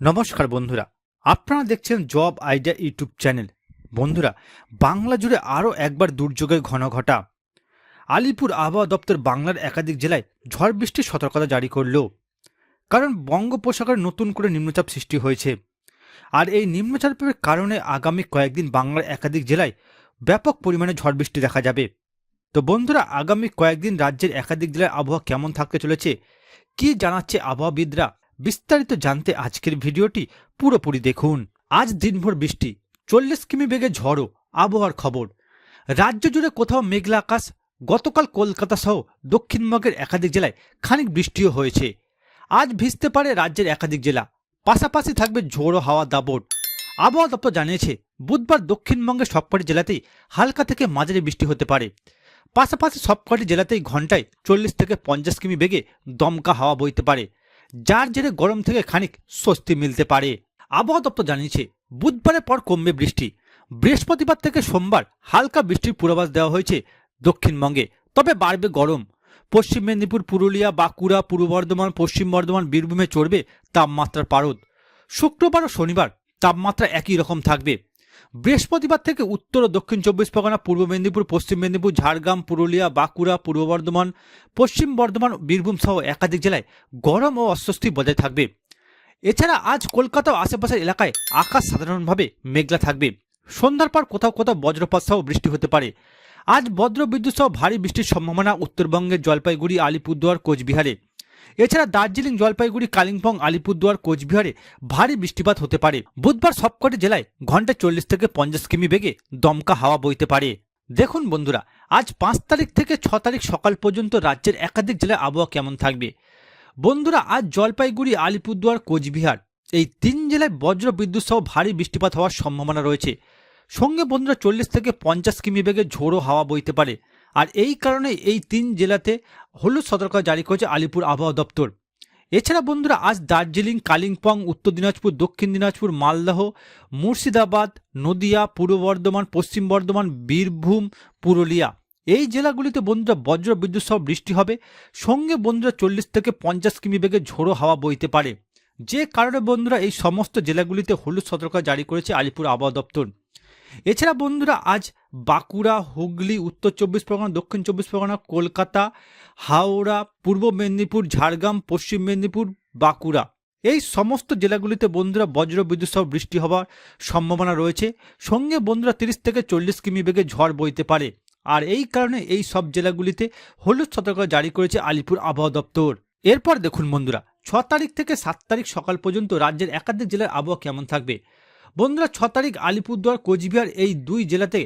নমস্কার বন্ধুরা। আপনারা দেখছেন জব আইডিয়া ইউটিউব চ্যানেল। বন্ধুরা, বাংলা জুড়ে আরও একবার দুর্যোগের ঘন ঘটা। আলিপুর আবহাওয়া দপ্তর বাংলার একাধিক জেলায় ঝড় বৃষ্টির সতর্কতা জারি করল। কারণ বঙ্গোপসাগরে নতুন করে নিম্নচাপ সৃষ্টি হয়েছে। আর এই নিম্নচাপের কারণে আগামী কয়েকদিন বাংলার একাধিক জেলায় ব্যাপক পরিমাণে ঝড় বৃষ্টি দেখা যাবে। তো বন্ধুরা, আগামী কয়েকদিন রাজ্যের একাধিক জেলায় আবহাওয়া কেমন থাকতে চলেছে, কি জানাচ্ছে আবহাওয়াবিদরা? বিস্তারিত জানতে আজকের ভিডিওটি পুরোপুরি দেখুন। আজ দিনভর বৃষ্টি, চল্লিশ কিমি বেগে ঝড়ো আবহাওয়ার খবর। রাজ্য জুড়ে কোথাও মেঘলা আকাশ, গতকাল কলকাতা সহ দক্ষিণবঙ্গের একাধিক জেলায় খানিক বৃষ্টিও হয়েছে। আজ ভিজতে পারে রাজ্যের একাধিক জেলা, পাশাপাশি থাকবে ঝোড়ো হাওয়া দাবট আবহাওয়া দপ্তর জানিয়েছে, বুধবার দক্ষিণবঙ্গের সবকটি জেলাতেই হালকা থেকে মাঝারি বৃষ্টি হতে পারে। পাশাপাশি সবকটি জেলাতেই ঘন্টায় চল্লিশ থেকে পঞ্চাশ কিমি বেগে দমকা হাওয়া বইতে পারে। যার জেরে গরম থেকে খানিক স্বস্তি মিলতে পারে। আবহাওয়া দপ্তর জানিয়েছে, বুধবারের পর কমবে বৃষ্টি। বৃহস্পতিবার থেকে সোমবার হালকা বৃষ্টির পূর্বাভাস দেওয়া হয়েছে দক্ষিণবঙ্গে, তবে বাড়বে গরম। পশ্চিম মেদিনীপুর, পুরুলিয়া, বাঁকুড়া, পূর্ব বর্ধমান, পশ্চিম বর্ধমান, বীরভূমে চড়বে তাপমাত্রার পারদ। শুক্রবার ও শনিবার তাপমাত্রা একই রকম থাকবে। বৃহস্পতিবার থেকে উত্তর ও দক্ষিণ চব্বিশ পরগনা, পূর্ব মেদিনীপুর, পশ্চিম মেদিনীপুর, ঝাড়গ্রাম, পুরুলিয়া, বাঁকুড়া, পূর্ব বর্ধমান, পশ্চিম বর্ধমান, বীরভূম সহ একাধিক জেলায় গরম ও অস্বস্তি বজায় থাকবে। এছাড়া আজ কলকাতা ও আশেপাশের এলাকায় আকাশ সাধারণভাবে মেঘলা থাকবে। সন্ধ্যার পর কোথাও কোথাও বজ্রপাত সহ বৃষ্টি হতে পারে। আজ বজ্র বিদ্যুৎ সহ ভারী বৃষ্টির সম্ভাবনা উত্তরবঙ্গের জলপাইগুড়ি, আলিপুরদুয়ার, কোচবিহারে। এছাড়া দার্জিলিং জলপাইগুড়ি, কালিম্পং, আলিপুরদুয়ার, কোচবিহারে ভারী বৃষ্টিপাত হতে পারে। বুধবার সবকটি জেলায় ঘন্টায় চল্লিশ থেকে পঞ্চাশ কিমি বেগে দমকা হাওয়া বইতে পারে। দেখুন বন্ধুরা, আজ পাঁচ তারিখ থেকে ছ তারিখ সকাল পর্যন্ত রাজ্যের একাধিক জেলায় আবহাওয়া কেমন থাকবে? বন্ধুরা, আজ জলপাইগুড়ি, আলিপুরদুয়ার, কোচবিহার এই তিন জেলায় বজ্র বিদ্যুৎ সহ ভারী বৃষ্টিপাত হওয়ার সম্ভাবনা রয়েছে। সঙ্গে বন্ধুরা চল্লিশ থেকে পঞ্চাশ কিমি বেগে ঝোড়ো হাওয়া বইতে পারে। আর এই কারণে এই তিন জেলাতে হলুদ সতর্কতা জারি করেছে আলিপুর আবহাওয়া দপ্তর। এছাড়া বন্ধুরা, আজ দার্জিলিং, কালিম্পং, উত্তর দিনাজপুর, দক্ষিণ দিনাজপুর, মালদহ, মুর্শিদাবাদ, নদিয়া, পূর্ব বর্ধমান, পশ্চিম বর্ধমান, বীরভূম, পুরুলিয়া। এই জেলাগুলিতে বন্ধুরা বজ্র বিদ্যুৎ সহ বৃষ্টি হবে। সঙ্গে বন্ধুরা চল্লিশ থেকে পঞ্চাশ কিমি বেগে ঝোড়ো হাওয়া বইতে পারে। যে কারণে বন্ধুরা এই সমস্ত জেলাগুলিতে হলুদ সতর্কতা জারি করেছে আলিপুর আবহাওয়া দপ্তর। এছাড়া বন্ধুরা, আজ বাঁকুড়া, হুগলি, উত্তর চব্বিশ পরগনা, দক্ষিণ চব্বিশ পরগনা, কলকাতা, হাওড়া, পূর্ব মেদিনীপুর, ঝাড়গ্রাম, পশ্চিম মেদিনীপুর, বাঁকুড়া। এই সমস্ত জেলাগুলিতে বন্ধুরা বজ্র বিদ্যুৎ সহ বৃষ্টি হওয়ার সম্ভাবনা রয়েছে। সঙ্গে বন্ধুরা তিরিশ থেকে চল্লিশ কিমি বেগে ঝড় বইতে পারে। আর এই কারণে এই সব জেলাগুলিতে হলুদ সতর্কতা জারি করেছে আলিপুর আবহাওয়া দপ্তর। এরপর দেখুন বন্ধুরা, ছ তারিখ থেকে সাত তারিখ সকাল পর্যন্ত রাজ্যের একাধিক জেলার আবহাওয়া কেমন থাকবে? বন্ধুরা, ছ তারিখ আলিপুরদুয়ার, কোচবিহার এই দুই জেলাতে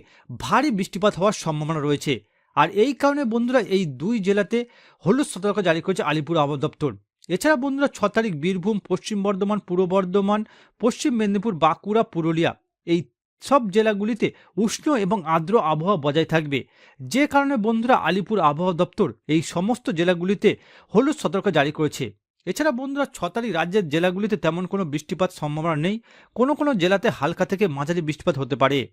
ভারী বৃষ্টিপাত হওয়ার সম্ভাবনা রয়েছে। আর এই কারণে বন্ধুরা, এই দুই জেলাতে হলুদ সতর্কতা জারি করেছে আলিপুর আবহাওয়া দপ্তর। এছাড়া বন্ধুরা, ছ তারিখ বীরভূম, পশ্চিম বর্ধমান, পূর্ব বর্ধমান, পশ্চিম মেদিনীপুর, বাঁকুড়া, পুরুলিয়া এই সব জেলাগুলিতে উষ্ণ এবং আর্দ্র আবহাওয়া বজায় থাকবে। যে কারণে বন্ধুরা, আলিপুর আবহাওয়া দপ্তর এই সমস্ত জেলাগুলিতে হলুদ সতর্ক জারি করেছে। এছাড়া বন্ধুরা ছ তারিখ রাজ্যের জেলাগুলিতে তেমন কোনো বৃষ্টিপাত সম্ভাবনা নেই। কোনো কোনো জেলাতে হালকা থেকে মাঝারি বৃষ্টিপাত হতে পারে।